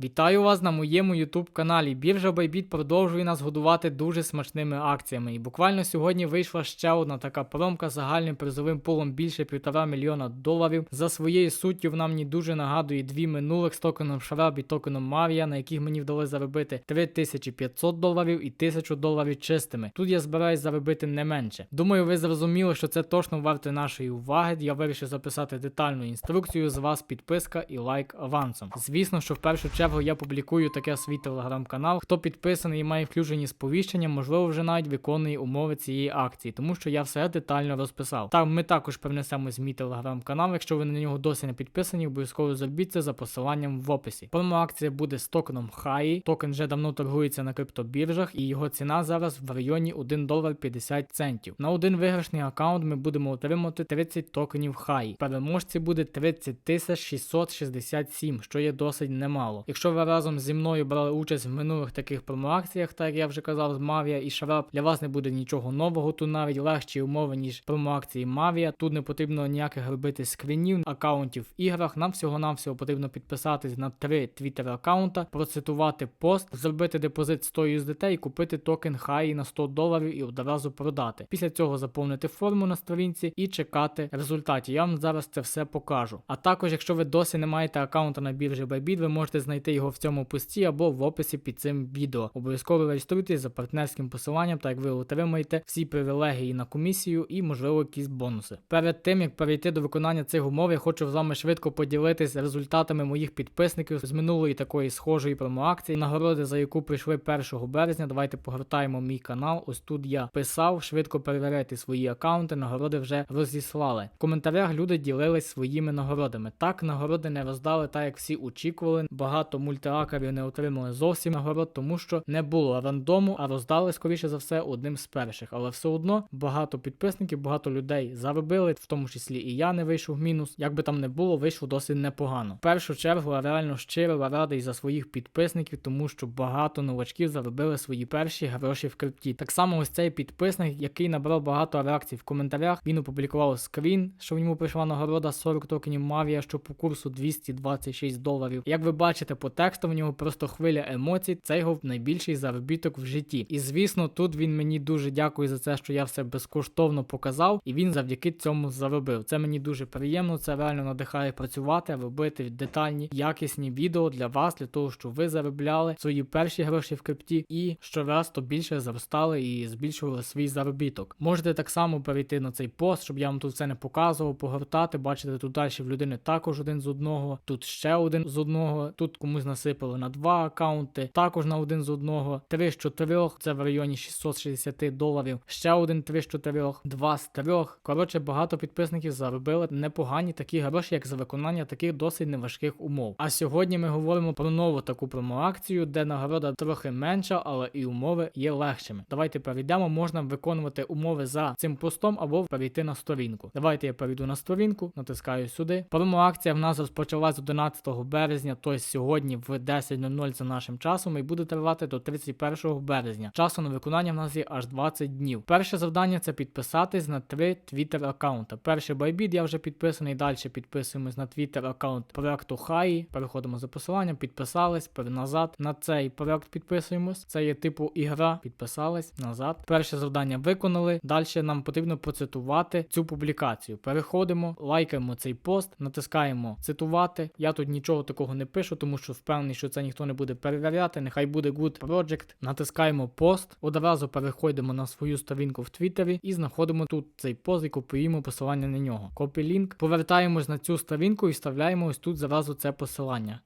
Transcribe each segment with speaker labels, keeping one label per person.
Speaker 1: Вітаю вас на моєму YouTube каналі. Біржа Bybit продовжує нас годувати дуже смачними акціями. І буквально сьогодні вийшла ще одна така промка з загальним призовим пулом більше півтора мільйона доларів. За своєю суттю вона мені дуже нагадує дві минулих з токеном Шраб і токеном Марія, на яких мені вдалося заробити 3500 доларів і 1000 доларів чистими. Тут я збираюсь заробити не менше. Думаю, ви зрозуміли, що це точно варте нашої уваги. Я вирішив записати детальну інструкцію. З вас підписка і лайк авансом. Звісно, що в першу чергу я публікую таке свій телеграм-канал. Хто підписаний і має включені сповіщення, можливо, вже навіть виконує умови цієї акції, тому що я все детально розписав. Там ми також перенесемось в мій телеграм-канал. Якщо ви на нього досі не підписані, обов'язково зробіть це за посиланням в описі. Промо-акція буде з токеном HAI. Токен вже давно торгується на криптобіржах, і його ціна зараз в районі 1 долар 50 центів. На один виграшний аккаунт ми будемо отримати 30 токенів HAI. Переможці буде 30 667, що є досить немало. Якщо ви разом зі мною брали участь в минулих таких промоакціях, так як я вже казав, з Mavia і Sharap, для вас не буде нічого нового. Тут навіть легші умови, ніж промоакції Mavia. Тут не потрібно ніяких робити скрінів, аккаунтів в іграх. Нам всього-навсього потрібно підписатись на три твіттер аккаунта, процитувати пост, зробити депозит 100 USDT і купити токен HAI на 100 доларів і одразу продати. Після цього заповнити форму на сторінці і чекати результатів. Я вам зараз це все покажу. А також, якщо ви досі не маєте аккаунта на біржі Bybit, ви можете знайти його в цьому пості або в описі під цим відео. Обов'язково реєструйтесь за партнерським посиланням, так як ви отримаєте всі привілегії на комісію і, можливо, якісь бонуси. Перед тим як перейти до виконання цих умов, я хочу з вами швидко поділитися результатами моїх підписників з минулої такої схожої промоакції. Нагороди, за яку прийшли 1 березня. Давайте погортаємо мій канал. Ось тут я писав, швидко перевіряйте свої аккаунти. Нагороди вже розіслали. В коментарях люди ділились своїми нагородами. Так, нагороди не роздали, так як всі очікували. Багато мультиакерів не отримали зовсім нагород, тому що не було рандому, а роздали скоріше за все одним з перших. Але все одно багато підписників, багато людей заробили, в тому числі і я не вийшов в мінус. Як би там не було, вийшло досить непогано. В першу чергу я реально щиро радий за своїх підписників, тому що багато новачків заробили свої перші гроші в крипті. Так само ось цей підписник, який набрав багато реакцій в коментарях, він опублікував скрін, що в ньому прийшла нагорода 40 токенів Мавія, що по курсу 226 доларів. Як ви бачите по тексту, в нього просто хвиля емоцій. Це його найбільший заробіток в житті. І звісно, тут він мені дуже дякує за це, що я все безкоштовно показав, і він завдяки цьому заробив. Це мені дуже приємно. Це реально надихає працювати, робити детальні, якісні відео для вас, для того, щоб ви заробляли свої перші гроші в крипті і щораз то більше зростали і збільшували свій заробіток. Можете так само перейти на цей пост, щоб я вам тут все не показував, погортати. Бачите, тут далі в людини також один з одного, тут ще один з одного, тут комусь насипали на два аккаунти, також на один з одного, три з чотирьох, це в районі 660 доларів. Ще один три з чотирьох, два з трьох. Коротше, багато підписників заробили непогані такі гроші, як за виконання таких досить неважких умов. А сьогодні ми говоримо про нову таку промоакцію, де нагорода трохи менша, але і умови є легшими. Давайте перейдемо, можна виконувати умови за цим постом або перейти на сторінку. Давайте я перейду на сторінку, натискаю сюди. Промоакція в нас розпочалась 11 березня, тобто сьогодні в 10.00 за нашим часом і буде тривати до 31 березня. Часу на виконання в нас є аж 20 днів. Перше завдання це підписатись на три твіттер аккаунта. Перший Bybit я вже підписаний. Далі підписуємось на твіттер аккаунт проекту HAI. Переходимо за посиланням, підписались, назад. На цей проект підписуємось. Це є типу ігра. Підписались назад. Перше завдання виконали. Далі нам потрібно процитувати цю публікацію. Переходимо, лайкаємо цей пост, натискаємо цитувати. Я тут нічого такого не пишу, тому що впевнений, що це ніхто не буде перевіряти. Нехай буде good project. Натискаємо пост. Одразу переходимо на свою сторінку в Твіттері і знаходимо тут цей пост і копіюємо посилання на нього. Копі лінк. Повертаємось на цю сторінку і вставляємо ось тут зразу це посилання.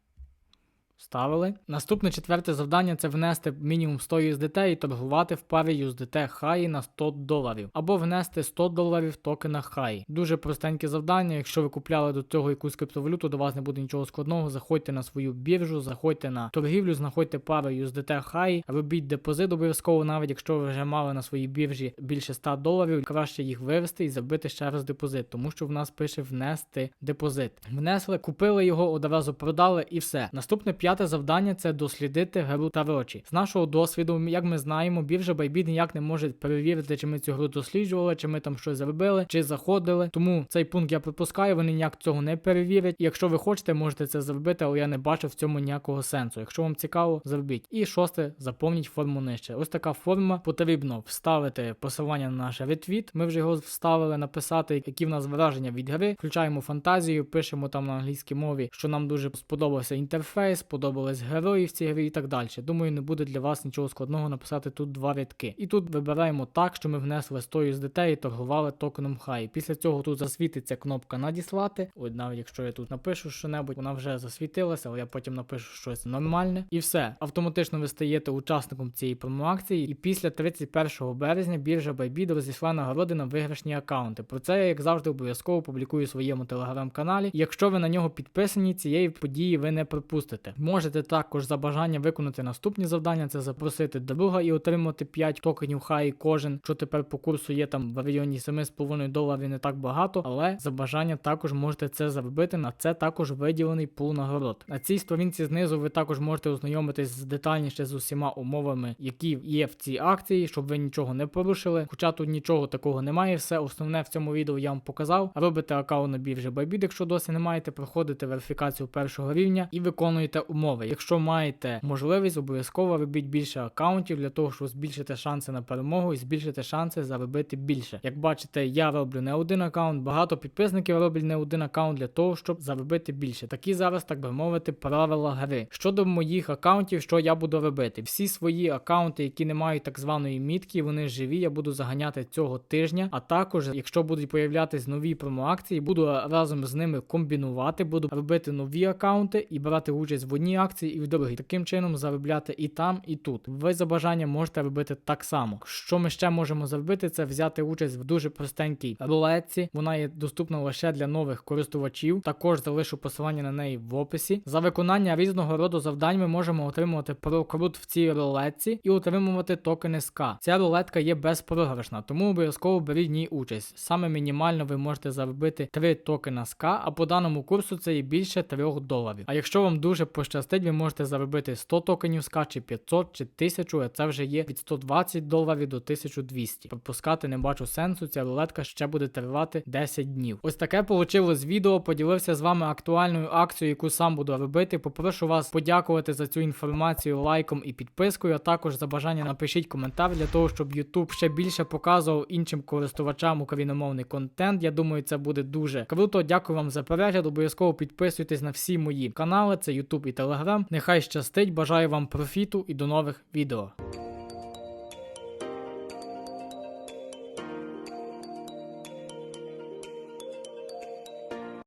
Speaker 1: Вставили. Наступне четверте завдання це внести мінімум 100 USDT і торгувати в парі USDT HAI на 100 доларів. Або внести 100 доларів токена HAI. Дуже простеньке завдання. Якщо ви купляли до цього якусь криптовалюту, до вас не буде нічого складного. Заходьте на свою біржу, заходьте на торгівлю, знаходьте пару USDT HAI, робіть депозит обов'язково, навіть якщо ви вже мали на своїй біржі більше 100 доларів, краще їх вивести і зробити ще раз депозит, тому що в нас пише внести депозит. Внесли, купили його, одразу продали і все. Наступне п'яте п'яте завдання це дослідити гру Тарочі. З нашого досвіду, як ми знаємо, біржа Bybit ніяк не може перевірити, чи ми цю гру досліджували, чи ми там щось зробили, чи заходили. Тому цей пункт я припускаю, вони ніяк цього не перевірять. Якщо ви хочете, можете це зробити, але я не бачу в цьому ніякого сенсу. Якщо вам цікаво, зробіть. І шосте, заповніть форму нижче. Ось така форма. Потрібно вставити посилання на наш ретвіт. Ми вже його вставили, написати, які в нас враження від гри. Включаємо фантазію, пишемо там на англійській мові, що нам дуже сподобався інтерфейс, сподобались герої в грі і так далі. Думаю, не буде для вас нічого складного написати тут два рядки. І тут вибираємо так, що ми внесли 100 USDT і торгували токеном Хай. Після цього тут засвітиться кнопка надіслати. От навіть якщо я тут напишу що-небудь, вона вже засвітилася, але я потім напишу щось нормальне. І все. Автоматично ви стаєте учасником цієї промоакції. І після 31 березня біржа Bybit розійшла нагороди на виграшні аккаунти. Про це я, як завжди, обов'язково публікую у своєму телеграм-каналі. Якщо ви на нього підписані, цієї події ви не пропустите. Можете також за бажання виконати наступні завдання: це запросити друга і отримати 5 токенів хай кожен, що тепер по курсу є там в районі 7,5 доларів не так багато, але за бажання також можете це зробити. На це також виділений пул нагород. На цій сторінці знизу ви також можете ознайомитись детальніше з усіма умовами, які є в цій акції, щоб ви нічого не порушили. Хоча тут нічого такого немає. Все основне в цьому відео я вам показав. Робите аккаунт на біржі Bybit, якщо досі не маєте, проходите верифікацію першого рівня і виконуєте умови. Якщо маєте можливість, обов'язково робіть більше аккаунтів для того, щоб збільшити шанси на перемогу і збільшити шанси заробити більше. Як бачите, я роблю не один аккаунт, багато підписників роблять не один аккаунт для того, щоб заробити більше. Такі зараз, так би мовити, правила гри. Щодо моїх аккаунтів, що я буду робити? Всі свої аккаунти, які не мають так званої мітки, вони живі. Я буду заганяти цього тижня. А також, якщо будуть появлятись нові промоакції, буду разом з ними комбінувати, буду робити нові аккаунти і брати участь в одній акції і в другій. Таким чином заробляти і там, і тут. Ви за бажанням можете робити так само. Що ми ще можемо зробити, це взяти участь в дуже простенькій рулетці. Вона є доступна лише для нових користувачів. Також залишу посилання на неї в описі. За виконання різного роду завдань ми можемо отримувати прокрут в цій рулетці і отримувати токени SK. Ця рулетка є безпрограшна, тому обов'язково беріть в ній участь. Саме мінімально ви можете заробити 3 токена SK, а по даному курсу це є більше 3 доларів. А якщо вам дуже пощастить, ви можете заробити 100 токенів SK, чи 500, чи 1000, а це вже є від 120 доларів до 1200. Пропускати не бачу сенсу, ця рулетка ще буде тривати 10 днів. Ось таке вийшло з відео. Поділився з вами актуальною акцією, яку сам буду робити. Попрошу вас подякувати за цю інформацію лайком і підпискою. А також за бажання напишіть коментар для того, щоб YouTube ще більше показував іншим користувачам україномовний контент. Я думаю, це буде дуже круто. Дякую вам за перегляд. Обов'язково підписуйтесь на всі мої канали. Це YouTube і Telegram. Нехай щастить. Бажаю вам профіту і до нових відео.